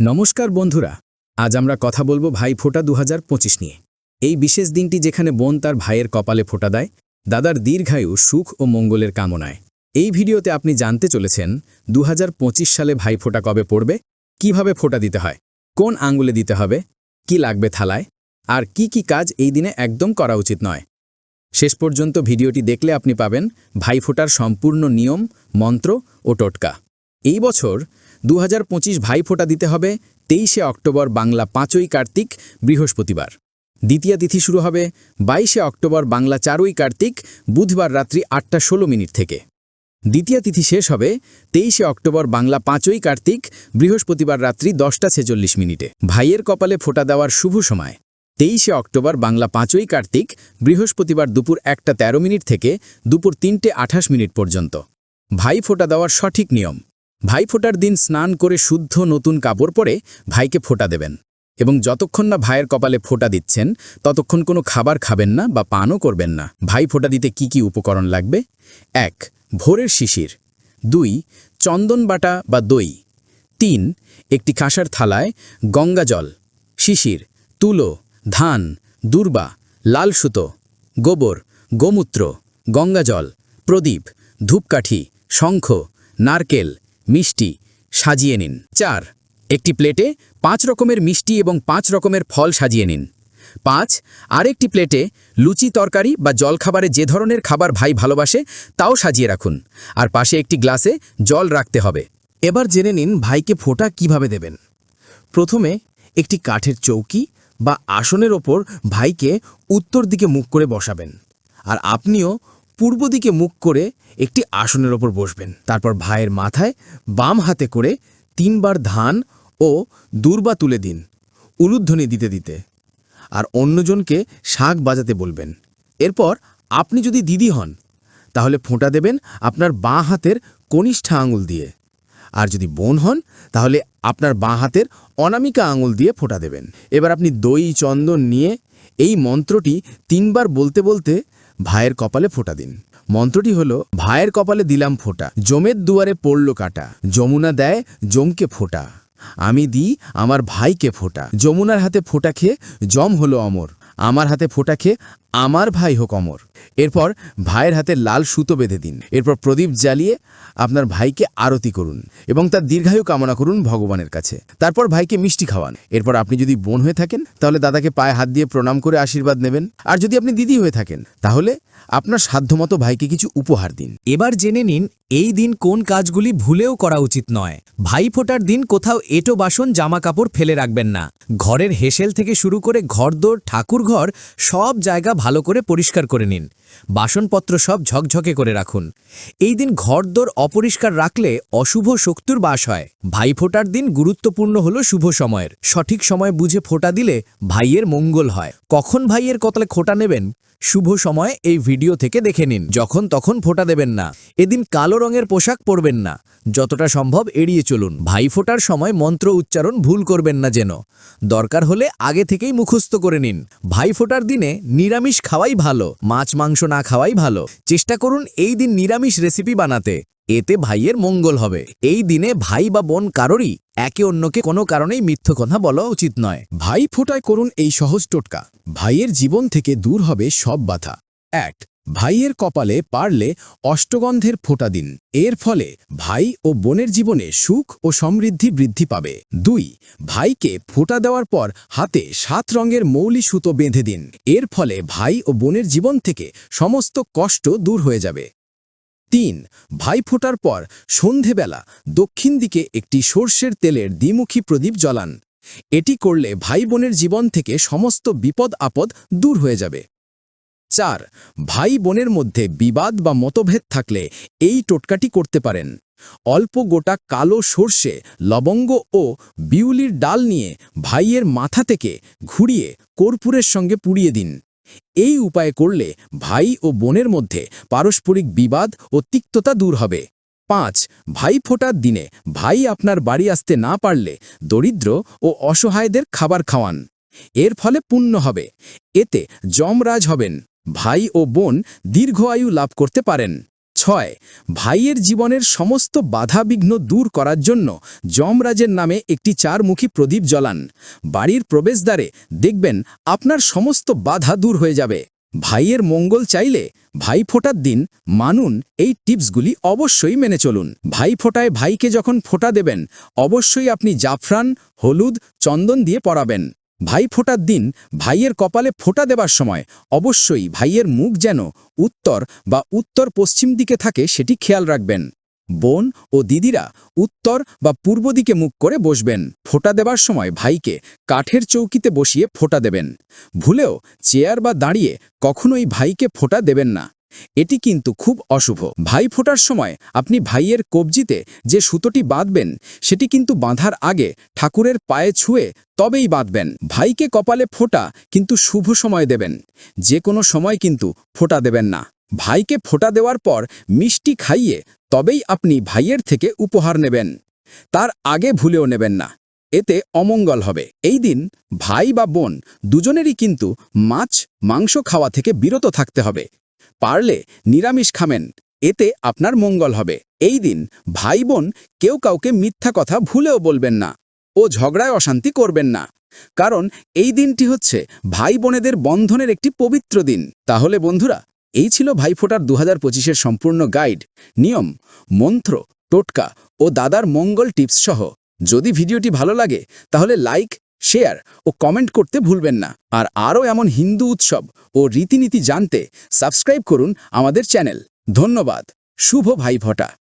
নমস্কার বন্ধুরা, আজ আমরা কথা বলব ভাই ফোটা দু নিয়ে। এই বিশেষ দিনটি যেখানে বোন তার ভাইয়ের কপালে ফোটা দেয়, দাদার দীর্ঘায়ু সুখ ও মঙ্গলের কামনায়। এই ভিডিওতে আপনি জানতে চলেছেন দু হাজার পঁচিশ সালে ভাই ফোঁটা কবে পড়বে, কীভাবে ফোটা দিতে হয়, কোন আঙ্গুলে দিতে হবে, কি লাগবে থালায়, আর কি কি কাজ এই দিনে একদম করা উচিত নয়। শেষ পর্যন্ত ভিডিওটি দেখলে আপনি পাবেন ভাইফোঁটার সম্পূর্ণ নিয়ম, মন্ত্র ও টোটকা। এই বছর দু ভাইফোঁটা দিতে হবে, তেইশে অক্টোবর বাংলা পাঁচই কার্তিক, বৃহস্পতিবার। দ্বিতীয় তিথি শুরু হবে, বাইশে অক্টোবর বাংলা চারই কার্তিক, বুধবার রাত্রি আটটা ষোলো মিনিট থেকে। দ্বিতীয় তিথি শেষ হবে, তেইশে অক্টোবর বাংলা পাঁচই কার্তিক, বৃহস্পতিবার রাত্রি দশটা ছেচল্লিশ মিনিটে। ভাইয়ের কপালে ফোঁটা দেওয়ার শুভ সময়। তেইশে অক্টোবর বাংলা পাঁচই কার্তিক, বৃহস্পতিবার দুপুর একটা ১৩ মিনিট থেকে দুপুর তিনটে আঠাশ মিনিট পর্যন্ত। ভাই ফোঁটা দেওয়ার সঠিক নিয়ম। ভাই ফোঁটার দিন স্নান করে শুদ্ধ নতুন কাপড় পরে ভাইকে ফোঁটা দেবেন এবং যতক্ষণ না ভাইয়ের কপালে ফোঁটা দিচ্ছেন, ততক্ষণ কোনো খাবার খাবেন না বা পানও করবেন না। ভাই ফোঁটা দিতে কি কি উপকরণ লাগবে? এক, ভোরের শিশির। দুই, চন্দন বাটা বা দই। তিন, একটি কাঁসার থালায় গঙ্গা জল। শিশির, তুলো, ধান, দুর্বা, লাল সুতো, গোবর, গোমূত্র গঙ্গাজল প্রদীপ, ধূপকাঠি, শঙ্খ, নারকেল মিষ্টি, সাজিয়ে নিন। চার, একটি প্লেটে পাঁচ রকমের মিষ্টি এবং পাঁচ রকমের ফল সাজিয়ে নিন। পাঁচ, আরেকটি প্লেটে লুচি তরকারি বা জলখাবারে যে ধরনের খাবার ভাই ভালোবাসে তাও সাজিয়ে রাখুন। আর পাশে একটি গ্লাসে জল রাখতে হবে। এবার জেনে নিন ভাইকে ফোঁটা কীভাবে দেবেন। প্রথমে একটি কাঠের চৌকি বা আসনের ওপর ভাইকে উত্তর দিকে মুখ করে বসাবেন। আর আপনিও পূর্ব দিকে মুখ করে একটি আসনের ওপর বসবেন। তারপর ভাইয়ের মাথায় বাম হাতে করে তিনবার ধান ও দুর্বা তুলে দিন, উলুধ্বনি দিতে দিতে। আর অন্যজনকে শাক বাজাতে বলবেন। এরপর আপনি যদি দিদি হন, তাহলে ফোঁটা দেবেন আপনার বাঁ হাতের কনিষ্ঠা আঙুল দিয়ে। আর যদি বোন হন, তাহলে আপনার বাঁ হাতের অনামিকা আঙুল দিয়ে ফোঁটা দেবেন। এবার আপনি দই, চন্দন নিয়ে এই মন্ত্রটি তিনবার বলতে বলতে ভাইয়ের কপালে ফোঁটা দিন। মন্ত্রটি হলো, ভাইয়ের কপালে দিলাম ফোঁটা, জমের দুয়ারে পড়ল কাটা, যমুনা দেয় জমকে ফোঁটা। আমি দিই আমার ভাইকে ফোঁটা, যমুনার হাতে ফোঁটা খেয়ে জম হলো অমর, আমার হাতে ফোঁটা খেয়ে আমার ভাই হোক অমর। এরপর ভাইয়ের হাতে লাল সুতো বেঁধে দিন। এরপর প্রদীপ জ্বালিয়ে আপনার ভাইকে আরতি করুন এবং তার দীর্ঘায়ু কামনা করুন ভগবানের কাছে। তারপর ভাইকে মিষ্টি খাওয়ান। এরপর আপনি যদি বোন হয়ে থাকেন, তাহলে দাদাকে পায়ে হাত দিয়ে প্রণাম করে আশীর্বাদ নেবেন। আর যদি আপনি দিদি হয়ে থাকেন, তাহলে আপনার সাধ্যমতো ভাইকে কিছু উপহার দিন। এবার জেনে নিন, এই দিন কোন কাজগুলি ভুলেও করা উচিত নয়। ভাই ফোটার দিন কোথাও এটো বাসন জামা কাপড় ফেলে রাখবেন না। ঘরের হেসেল থেকে শুরু করে ঘরদোর, ঠাকুরঘর, সব জায়গা ভালো করে পরিষ্কার করে নিন। বাসনপত্র সব ঝকঝকে করে রাখুন। এই দিন ঘরদোর অপরিষ্কার রাখলে অশুভ শক্তুর বাস হয়। ভাই ফোটার দিন গুরুত্বপূর্ণ হল শুভ সময়ের। সঠিক সময় বুঝে ফোটা দিলে ভাইয়ের মঙ্গল হয়। কখন ভাইয়ের কতলে খোটা নেবেন? শুভ সময় এই ভিডিও থেকে দেখে নিন। যখন তখন ফোটা দেবেন না। এদিন কালো রঙের পোশাক পরবেন না। যতটা সম্ভব এড়িয়ে চলুন। ভাই ফোটার সময় মন্ত্র উচ্চারণ ভুল করবেন না যেন। দরকার হলে আগে থেকেই মুখস্থ করে নিন। ভাই ফোটার দিনে নিরামিষ খাওয়াই ভালো। মাছ মাংস না খাওয়াই ভালো। চেষ্টা করুন এই দিন নিরামিষ রেসিপি বানাতে। এতে ভাইয়ের মঙ্গল হবে। এই দিনে ভাই বা বোন কারোরই একে অন্যকে কোনো কারণেই মিথ্য কথা বলা উচিত নয়। ভাই ফোঁটায় করুন এই সহজ টোটকা। ভাইয়ের জীবন থেকে দূর হবে সব বাধা। এক, ভাইয়ের কপালে পারলে অষ্টগন্ধের ফোঁটা দিন। এর ফলে ভাই ও বোনের জীবনে সুখ ও সমৃদ্ধি বৃদ্ধি পাবে। দুই, ভাইকে ফোটা দেওয়ার পর হাতে সাত রঙের মৌলি সুতো বেঁধে দিন। এর ফলে ভাই ও বোনের জীবন থেকে সমস্ত কষ্ট দূর হয়ে যাবে। তিন, ভাই ফোটার পর সন্ধেবেলা দক্ষিণ দিকে একটি সর্ষের তেলের দ্বিমুখী প্রদীপ জ্বলান। এটি করলে ভাই বোনের জীবন থেকে সমস্ত বিপদ আপদ দূর হয়ে যাবে। চার, ভাই বোনের মধ্যে বিবাদ বা মতভেদ থাকলে এই টোটকাটি করতে পারেন। অল্প গোটা কালো সর্ষে, লবঙ্গ ও বিউলির ডাল নিয়ে ভাইয়ের মাথা থেকে ঘুরিয়ে কর্পূরের সঙ্গে পুড়িয়ে দিন। এই উপায় করলে ভাই ও বোনের মধ্যে পারস্পরিক বিবাদ ও তিক্ততা দূর হবে। পাঁচ, ভাই ফোটার দিনে ভাই আপনার বাড়ি আসতে না পারলে দরিদ্র ও অসহায়দের খাবার খাওয়ান। এর ফলে পুণ্য হবে। এতে যমরাজ হবেন। ভাই ও বোন দীর্ঘ আয়ু লাভ করতে পারেন। ছয়, ভাইয়ের জীবনের সমস্ত বাধাবিঘ্ন দূর করার জন্য যমরাজের নামে একটি চারমুখী প্রদীপ জ্বলান। বাড়ির প্রবেশদ্বারে দেখবেন আপনার সমস্ত বাধা দূর হয়ে যাবে। ভাইয়ের মঙ্গল চাইলে ভাই ফোটার দিন মানুন এই টিপসগুলি অবশ্যই মেনে চলুন। ভাই ফোটায় ভাইকে যখন ফোঁটা দেবেন, অবশ্যই আপনি জাফরান, হলুদ, চন্দন দিয়ে পরাবেন। ভাই ফোটার দিন ভাইয়ের কপালে ফোঁটা দেবার সময় অবশ্যই ভাইয়ের মুখ যেন উত্তর বা উত্তর পশ্চিম দিকে থাকে সেটি খেয়াল রাখবেন। বোন ও দিদিরা উত্তর বা পূর্ব দিকে মুখ করে বসবেন। ফোঁটা দেবার সময় ভাইকে কাঠের চৌকিতে বসিয়ে ফোঁটা দেবেন। ভুলেও চেয়ার বা দাঁড়িয়ে কখনোই ভাইকে ফোঁটা দেবেন না। এটি কিন্তু খুব অশুভ। ভাই ফোটার সময় আপনি ভাইয়ের কবজিতে যে সুতোটি বাঁধবেন, সেটি কিন্তু বাঁধার আগে ঠাকুরের পায়ে ছুঁয়ে তবেই বাঁধবেন। ভাইকে কপালে ফোঁটা কিন্তু শুভ সময় দেবেন। যে কোনো সময় কিন্তু ফোটা দেবেন না। ভাইকে ফোটা দেওয়ার পর মিষ্টি খাইয়ে তবেই আপনি ভাইয়ের থেকে উপহার নেবেন। তার আগে ভুলেও নেবেন না। এতে অমঙ্গল হবে। এই দিন ভাই বা বোন দুজনেরই কিন্তু মাছ, মাংস খাওয়া থেকে বিরত থাকতে হবে। পারলে নিরামিষ খামেন এতে আপনার মঙ্গল হবে। এই দিন ভাই বোন কেউ কাউকে মিথ্যা কথা ভুলেও বলবেন না ও ঝগড়ায় অশান্তি করবেন না। কারণ এই দিনটি হচ্ছে ভাই বোনেদের বন্ধনের একটি পবিত্র দিন। তাহলে বন্ধুরা, এই ছিল ভাইফোঁটার দু হাজার সম্পূর্ণ গাইড, নিয়ম, মন্ত্র, টোটকা ও দাদার মঙ্গল টিপস সহ। যদি ভিডিওটি ভালো লাগে, তাহলে লাইক শেয়ার ও কমেন্ট করতে ভুলবেন না। আর আরও এমন হিন্দু উৎসব ও রীতিনীতি জানতে সাবস্ক্রাইব করুন আমাদের চ্যানেল। ধন্যবাদ। শুভ ভাইফোঁটা